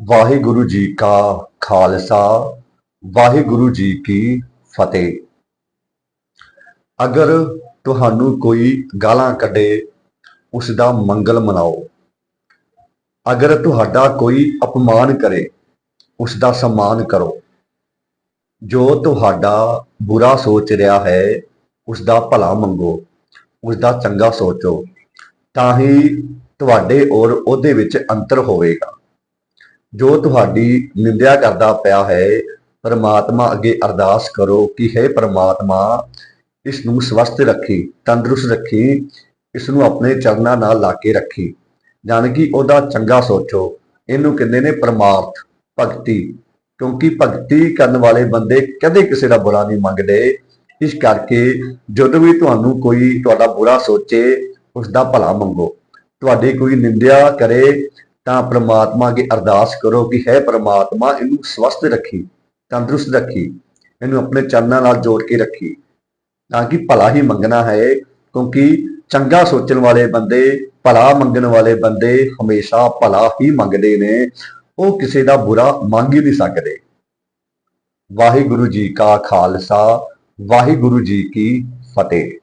ਵਾਹਿਗੁਰੂ ਜੀ ਕਾ ਖਾਲਸਾ, ਵਾਹਿਗੁਰੂ ਜੀ ਕੀ ਫਤਿਹ। ਅਗਰ ਤੁਹਾਨੂੰ ਕੋਈ ਗਾਲਾਂ ਕੱਢੇ, ਉਸ ਦਾ ਮੰਗਲ ਮਨਾਓ। ਅਗਰ ਤੁਹਾਡਾ ਕੋਈ ਅਪਮਾਨ ਕਰੇ, ਉਸ ਦਾ ਸਨਮਾਨ ਕਰੋ। ਜੋ ਤੁਹਾਡਾ ਬੁਰਾ ਸੋਚ ਰਿਹਾ ਹੈ, ਉਸ ਦਾ ਭਲਾ ਮੰਗੋ। ਉਸ ਦਾ ਚੰਗਾ ਸੋਚੋ। ਤਾਂ ਹੀ ਤੁਹਾਡੇ ਔਰ ਉਹਦੇ ਵਿੱਚ ਅੰਤਰ ਹੋਵੇਗਾ। ਜੋ ਤੁਹਾਡੀ ਨਿੰਦਿਆ ਕਰਦਾ ਪਿਆ ਹੈ, ਪਰਮਾਤਮਾ ਅੱਗੇ ਅਰਦਾਸ ਕਰੋ ਕਿ ਹੈ ਪਰਮਾਤਮਾ ਇਸ ਨੂੰ ਸਵਸਥ ਰੱਖੀ, ਤੰਦਰੁਸਤ ਰੱਖੀ ਇਸ ਨੂੰ ਆਪਣੇ ਚਰਨਾਂ ਨਾਲ ਲਾ ਕੇ ਰੱਖੀ। ਜਾਣੀ ਕਿ ਉਹਦਾ ਚੰਗਾ ਸੋਚੋ। ਇਹਨੂੰ ਕਹਿੰਦੇ ਨੇ ਪਰਮਾਰਥ, ਭਗਤੀ। ਕਿਉਂਕਿ ਭਗਤੀ ਕਰਨ ਵਾਲੇ ਬੰਦੇ ਕਦੇ ਕਿਸੇ ਦਾ ਬੁਰਾ ਨਹੀਂ ਮੰਗਦੇ। ਇਸ ਕਰਕੇ ਜਦੋਂ ਵੀ ਤੁਹਾਨੂੰ ਕੋਈ ਤੁਹਾਡਾ ਬੁਰਾ ਸੋਚੇ ਉਸ ਦਾ ਭਲਾ ਮੰਗੋ। ਤੁਹਾਡੀ ਕੋਈ ਨਿੰਦਿਆ ਕਰੇ ਤਾਂ ਪ੍ਰਮਾਤਮਾ ਅੱਗੇ ਅਰਦਾਸ ਕਰੋ ਕਿ ਹੈ ਪ੍ਰਮਾਤਮਾ, ਇਹਨੂੰ ਸਵਸਥ ਰੱਖੀ, ਤੰਦਰੁਸਤ ਰੱਖੀ, ਇਹਨੂੰ ਆਪਣੇ ਚਰਨਾਂ ਨਾਲ ਜੋੜ ਕੇ ਰੱਖੀ, ਤਾਂ ਕਿ ਭਲਾ ਹੀ ਮੰਗਣਾ ਹੈ, ਕਿਉਂਕਿ ਚੰਗਾ ਸੋਚਣ ਵਾਲੇ ਬੰਦੇ, ਭਲਾ ਮੰਗਣ ਵਾਲੇ ਬੰਦੇ ਹਮੇਸ਼ਾ ਭਲਾ ਹੀ ਮੰਗਦੇ ਨੇ, ਉਹ ਕਿਸੇ ਦਾ ਬੁਰਾ ਮੰਗ ਹੀ ਨਹੀਂ ਸਕਦੇ। ਵਾਹਿਗੁਰੂ ਜੀ ਕਾ ਖਾਲਸਾ, ਵਾਹਿਗੁਰੂ ਜੀ ਕੀ ਫਤਿਹ।